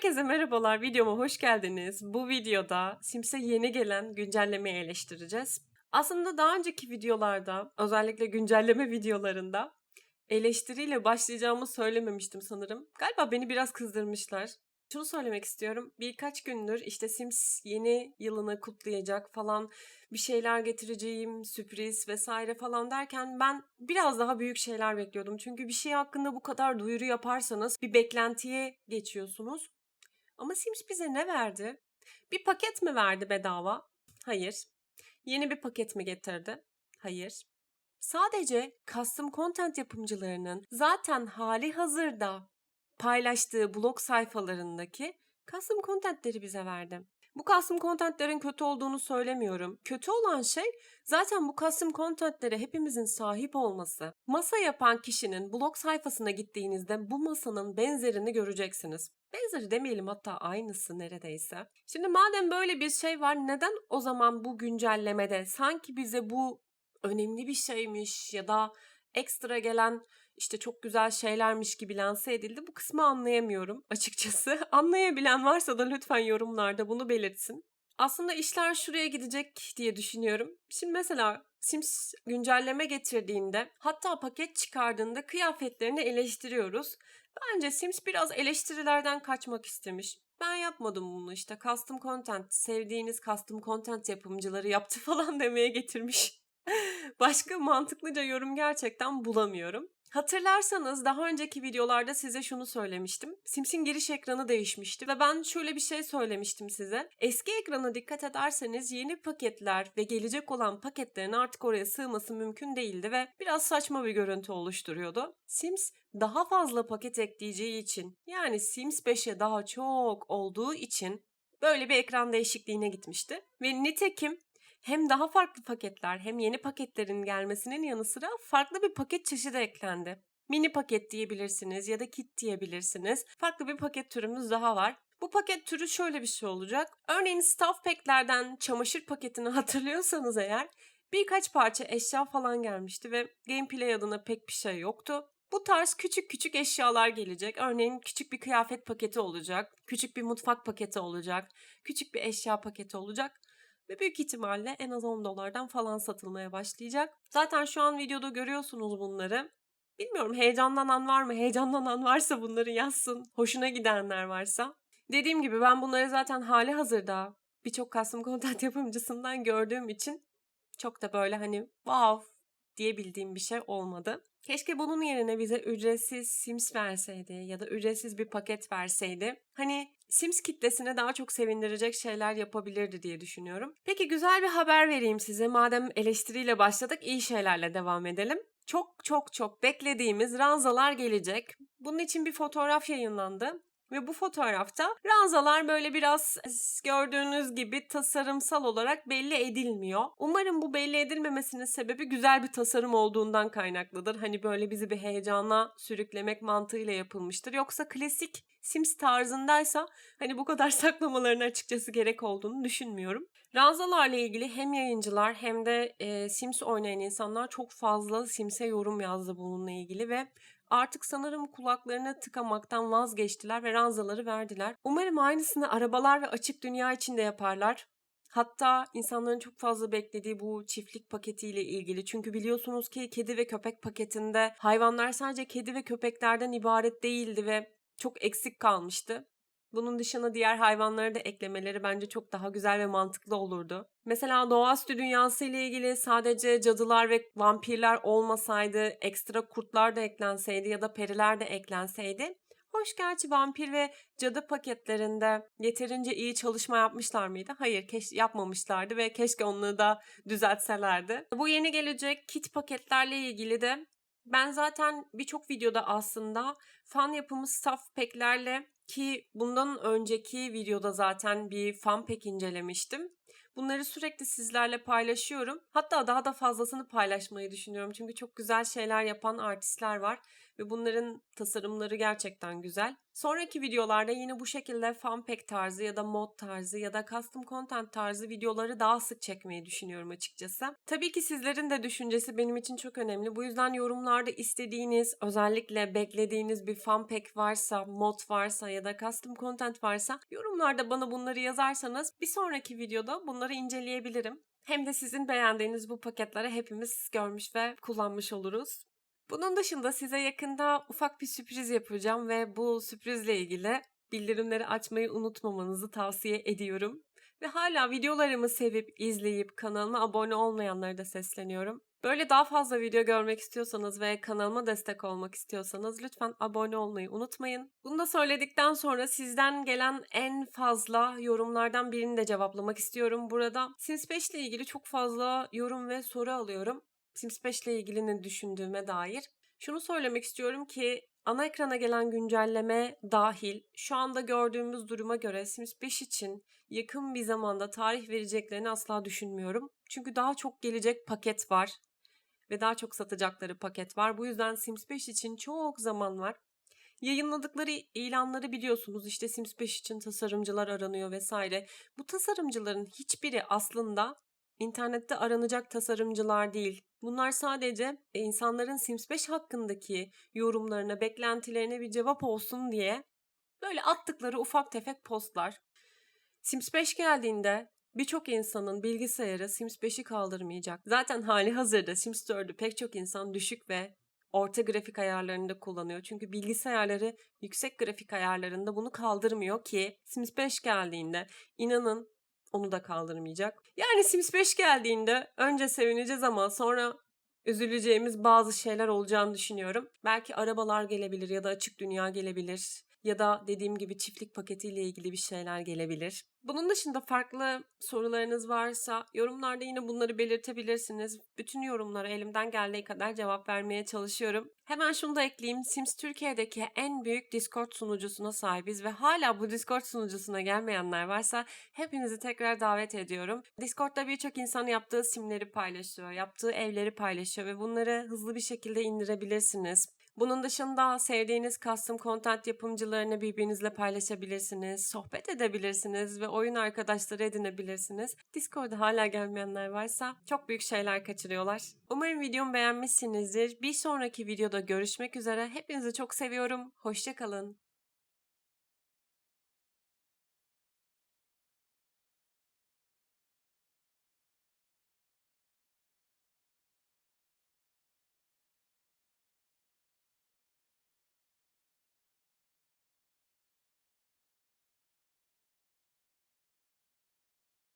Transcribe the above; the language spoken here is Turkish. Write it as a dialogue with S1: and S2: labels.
S1: Herkese merhabalar, videoma hoş geldiniz. Bu videoda Sims'e yeni gelen güncellemeyi eleştireceğiz. Aslında daha önceki videolarda, özellikle güncelleme videolarında eleştiriyle başlayacağımı söylememiştim sanırım. Galiba beni biraz kızdırmışlar. Şunu söylemek istiyorum. Birkaç gündür işte Sims yeni yılını kutlayacak falan bir şeyler getireceğim, sürpriz vesaire falan derken ben biraz daha büyük şeyler bekliyordum. Çünkü bir şey hakkında bu kadar duyuru yaparsanız bir beklentiye geçiyorsunuz. Ama Sims bize ne verdi? Bir paket mi verdi bedava? Hayır. Yeni bir paket mi getirdi? Hayır. Sadece custom content yapımcılarının zaten hali hazırda paylaştığı blog sayfalarındaki custom contentleri bize verdi. Bu custom contentlerin kötü olduğunu söylemiyorum. Kötü olan şey zaten bu custom contentlere hepimizin sahip olması. Masa yapan kişinin blog sayfasına gittiğinizde bu masanın benzerini göreceksiniz. Benzeri demeyelim hatta aynısı neredeyse. Şimdi madem böyle bir şey var neden o zaman bu güncellemede sanki bize bu önemli bir şeymiş ya da ekstra gelen işte çok güzel şeylermiş gibi lanse edildi. Bu kısmı anlayamıyorum açıkçası. Anlayabilen varsa da lütfen yorumlarda bunu belirtsin. Aslında işler şuraya gidecek diye düşünüyorum. Şimdi mesela Sims güncelleme getirdiğinde hatta paket çıkardığında kıyafetlerini eleştiriyoruz. Bence Sims biraz eleştirilerden kaçmak istemiş. Ben yapmadım bunu işte custom content sevdiğiniz custom content yapımcıları yaptı falan demeye getirmiş. Başka mantıklıca yorum gerçekten bulamıyorum. Hatırlarsanız daha önceki videolarda size şunu söylemiştim. Sims'in giriş ekranı değişmişti ve ben şöyle bir şey söylemiştim size. Eski ekrana dikkat ederseniz yeni paketler ve gelecek olan paketlerin artık oraya sığması mümkün değildi ve biraz saçma bir görüntü oluşturuyordu. Sims daha fazla paket ekleyeceği için yani Sims 5'e daha çok olduğu için böyle bir ekran değişikliğine gitmişti. Ve nitekim hem daha farklı paketler hem yeni paketlerin gelmesinin yanı sıra farklı bir paket çeşidi eklendi. Mini paket diyebilirsiniz ya da kit diyebilirsiniz. Farklı bir paket türümüz daha var. Bu paket türü şöyle bir şey olacak. Örneğin staff pack'lerden çamaşır paketini hatırlıyorsanız eğer birkaç parça eşya falan gelmişti ve gameplay adına pek bir şey yoktu. Bu tarz küçük küçük eşyalar gelecek. Örneğin küçük bir kıyafet paketi olacak, küçük bir mutfak paketi olacak, küçük bir eşya paketi olacak ve büyük ihtimalle en az 10 dolardan falan satılmaya başlayacak. Zaten şu an videoda görüyorsunuz bunları. Bilmiyorum heyecanlanan var mı? Heyecanlanan varsa bunları yazsın. Hoşuna gidenler varsa. Dediğim gibi ben bunları zaten hali hazırda birçok custom content yapımcısından gördüğüm için çok da böyle hani wow diyebildiğim bir şey olmadı. Keşke bunun yerine bize ücretsiz Sims verseydi ya da ücretsiz bir paket verseydi. Hani Sims kitlesine daha çok sevindirecek şeyler yapabilirdi diye düşünüyorum. Peki güzel bir haber vereyim size. Madem eleştiriyle başladık iyi şeylerle devam edelim. Çok çok çok beklediğimiz ranzalar gelecek. Bunun için bir fotoğraf yayınlandı. Ve bu fotoğrafta ranzalar böyle biraz gördüğünüz gibi tasarımsal olarak belli edilmiyor. Umarım bu belli edilmemesinin sebebi güzel bir tasarım olduğundan kaynaklıdır. Hani böyle bizi bir heyecana sürüklemek mantığıyla yapılmıştır. Yoksa klasik Sims tarzındaysa hani bu kadar saklamalarına açıkçası gerek olduğunu düşünmüyorum. Ranzalarla ilgili hem yayıncılar hem de e, Sims oynayan insanlar çok fazla Sims'e yorum yazdı bununla ilgili ve Artık sanırım kulaklarına tıkamaktan vazgeçtiler ve ranzaları verdiler. Umarım aynısını arabalar ve açık dünya için de yaparlar. Hatta insanların çok fazla beklediği bu çiftlik paketiyle ilgili. Çünkü biliyorsunuz ki kedi ve köpek paketinde hayvanlar sadece kedi ve köpeklerden ibaret değildi ve çok eksik kalmıştı. Bunun dışında diğer hayvanları da eklemeleri bence çok daha güzel ve mantıklı olurdu. Mesela doğaüstü dünyası ile ilgili sadece cadılar ve vampirler olmasaydı, ekstra kurtlar da eklenseydi ya da periler de eklenseydi Hoş gerçi vampir ve cadı paketlerinde yeterince iyi çalışma yapmışlar mıydı? Hayır keş yapmamışlardı ve keşke onları da düzeltselerdi. Bu yeni gelecek kit paketlerle ilgili de ben zaten birçok videoda aslında fan yapımı staff pack'lerle ki bundan önceki videoda zaten bir fan pack incelemiştim. Bunları sürekli sizlerle paylaşıyorum. Hatta daha da fazlasını paylaşmayı düşünüyorum. Çünkü çok güzel şeyler yapan artistler var. Ve bunların tasarımları gerçekten güzel. Sonraki videolarda yine bu şekilde fanpack tarzı ya da mod tarzı ya da custom content tarzı videoları daha sık çekmeyi düşünüyorum açıkçası. Tabii ki sizlerin de düşüncesi benim için çok önemli. Bu yüzden yorumlarda istediğiniz, özellikle beklediğiniz bir fanpack varsa, mod varsa ya da custom content varsa yorumlarda bana bunları yazarsanız bir sonraki videoda bunları inceleyebilirim. Hem de sizin beğendiğiniz bu paketleri hepimiz görmüş ve kullanmış oluruz. Bunun dışında size yakında ufak bir sürpriz yapacağım ve bu sürprizle ilgili bildirimleri açmayı unutmamanızı tavsiye ediyorum. Ve hala videolarımı sevip, izleyip kanalıma abone olmayanlara da sesleniyorum. Böyle daha fazla video görmek istiyorsanız ve kanalıma destek olmak istiyorsanız lütfen abone olmayı unutmayın. Bunu da söyledikten sonra sizden gelen en fazla yorumlardan birini de cevaplamak istiyorum burada. 5 ile ilgili çok fazla yorum ve soru alıyorum. Sims 5 ile ilgili ne düşündüğüme dair. Şunu söylemek istiyorum ki ana ekrana gelen güncelleme dahil şu anda gördüğümüz duruma göre Sims 5 için yakın bir zamanda tarih vereceklerini asla düşünmüyorum. Çünkü daha çok gelecek paket var ve daha çok satacakları paket var. Bu yüzden Sims 5 için çok zaman var. Yayınladıkları ilanları biliyorsunuz işte Sims 5 için tasarımcılar aranıyor vesaire. Bu tasarımcıların hiçbiri aslında internette aranacak tasarımcılar değil. Bunlar sadece insanların Sims 5 hakkındaki yorumlarına, beklentilerine bir cevap olsun diye böyle attıkları ufak tefek postlar. Sims 5 geldiğinde birçok insanın bilgisayarı Sims 5'i kaldırmayacak. Zaten hali hazırda Sims 4'ü pek çok insan düşük ve orta grafik ayarlarında kullanıyor. Çünkü bilgisayarları yüksek grafik ayarlarında bunu kaldırmıyor ki Sims 5 geldiğinde inanın onu da kaldırmayacak. Yani Sims 5 geldiğinde önce sevineceğiz ama sonra üzüleceğimiz bazı şeyler olacağını düşünüyorum. Belki arabalar gelebilir ya da açık dünya gelebilir ya da dediğim gibi çiftlik paketiyle ilgili bir şeyler gelebilir. Bunun dışında farklı sorularınız varsa yorumlarda yine bunları belirtebilirsiniz. Bütün yorumlara elimden geldiği kadar cevap vermeye çalışıyorum. Hemen şunu da ekleyeyim. Sims Türkiye'deki en büyük Discord sunucusuna sahibiz ve hala bu Discord sunucusuna gelmeyenler varsa hepinizi tekrar davet ediyorum. Discord'da birçok insan yaptığı simleri paylaşıyor, yaptığı evleri paylaşıyor ve bunları hızlı bir şekilde indirebilirsiniz. Bunun dışında sevdiğiniz custom content yapımcılarını birbirinizle paylaşabilirsiniz, sohbet edebilirsiniz ve oyun arkadaşları edinebilirsiniz. Discord'a hala gelmeyenler varsa çok büyük şeyler kaçırıyorlar. Umarım videomu beğenmişsinizdir. Bir sonraki videoda görüşmek üzere. Hepinizi çok seviyorum. Hoşçakalın.